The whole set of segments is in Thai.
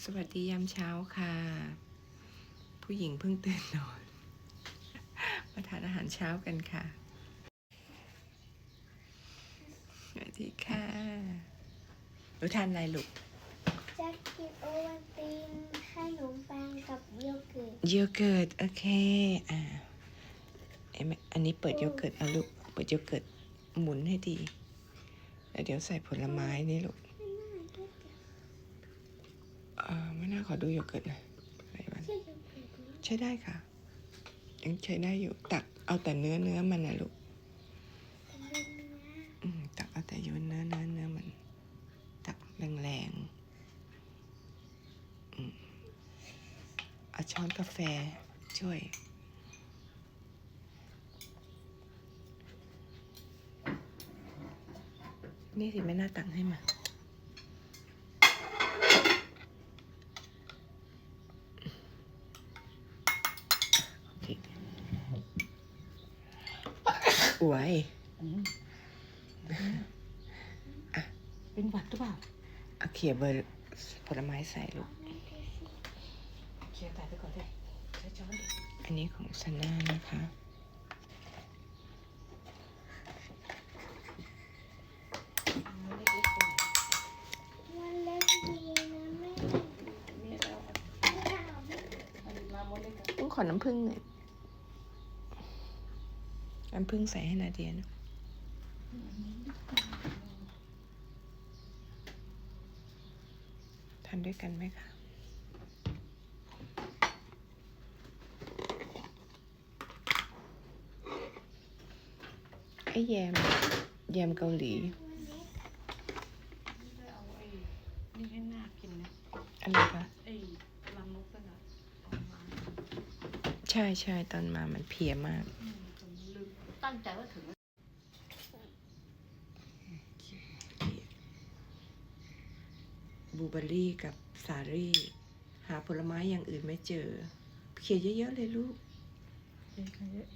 สวัสดียามเช้าค่ะ ผู้หญิงเพิ่งตื่นนอน มาทานอาหารเช้ากันค่ะสวัสดีค่ะหนูทานอะไรลูกจะกินโอวัลตินขนมปังกับโยเกิร์ตโยเกิร์ตโอเคอ่าเอ้ยไม่อันนี้เปิดโยเกิร์ตเอาลูกเปิดโยเกิร์ตหมุนให้ดีแล้วเดี๋ยวใส่ผลไม้นี่ลูกเอ่อไม่ น่าขอดูโยเกิร์ตหน่อยอะไรวะใช่โยเกิร์ตไหมใช้ได้ค่ะ ยังใช้ได้อยู่ ตักเอาแต่เนื้อเนื้อมันนะลูกเป็นเนื้ออืมตักเอาแต่อยูเนื้อเนื้อเนื้อมัน ตักแรงๆอืมเอาช้อนกาแฟช่วยนี่สิไม่น่าตักให้มา โอเคอ วยเป็นหวัดหรือเปล่าเอาเขียเบอร์ผลไม้ใส่ลูก เคลียร์แต่ไปก่อนเลยใช้ช้อนดิอันนี้ของซันน่านะคะ เอาเล็กๆไปหน่อยมันเล็กดีนะแม่ นี่เอาไม่เอาอันมาหมดเลยกัน ต้องขอน้ำผึ้งหน่อย น้ำผึ้งใส่ให้นาเดียนะทานด้วยกันไหมคะไอ้แยม แยมเกาหลีเอาไอ้นี่ให้น่ากินนะอะไรคะไอ้ลังนกนั่นน่ะเอามาใช่ใช่ตอนมามันเพลียมากอืมผมลืม ตั้งใจว่าถึง บลูเบอร์รี่กับสาลี่ หาผลไม้อย่างอื่นไม่เจอ เขียเยอะๆเลยลูกเยอะเยอะ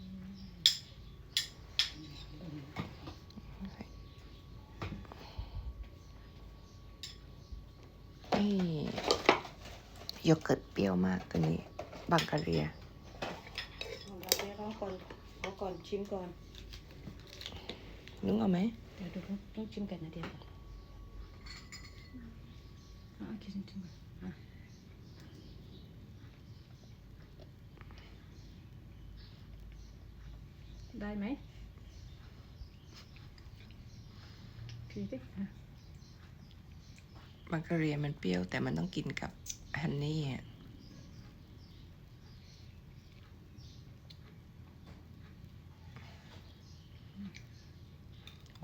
นี่โยเกิร์ตเปรี้ยวมากตัวนี้ บังกะเรีย เอาเราเดี๋ยวเราก่อนเอาก่อน ชิมก่อนนุ้งเอาไหมเดี๋ยวดูต้องชิมกันนะเดี๋ยวก่อนเอากินชิมก่อนอะได้ไหมพี่ดิอะบังกะเรียมันเปรี้ยวแต่มันต้องกินกับฮันนี่อะ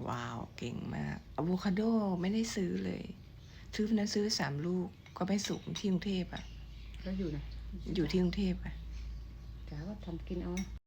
ว้าว เก่งมากอะโวคาโดไม่ได้ซื้อเลย ซื้อวันนั้นซื้อสามลูกก็ไม่สุกที่กรุงเทพอะแล้วอยู่ไหนอยู่ที่กรุงเทพอะกะว่าทำกินเอา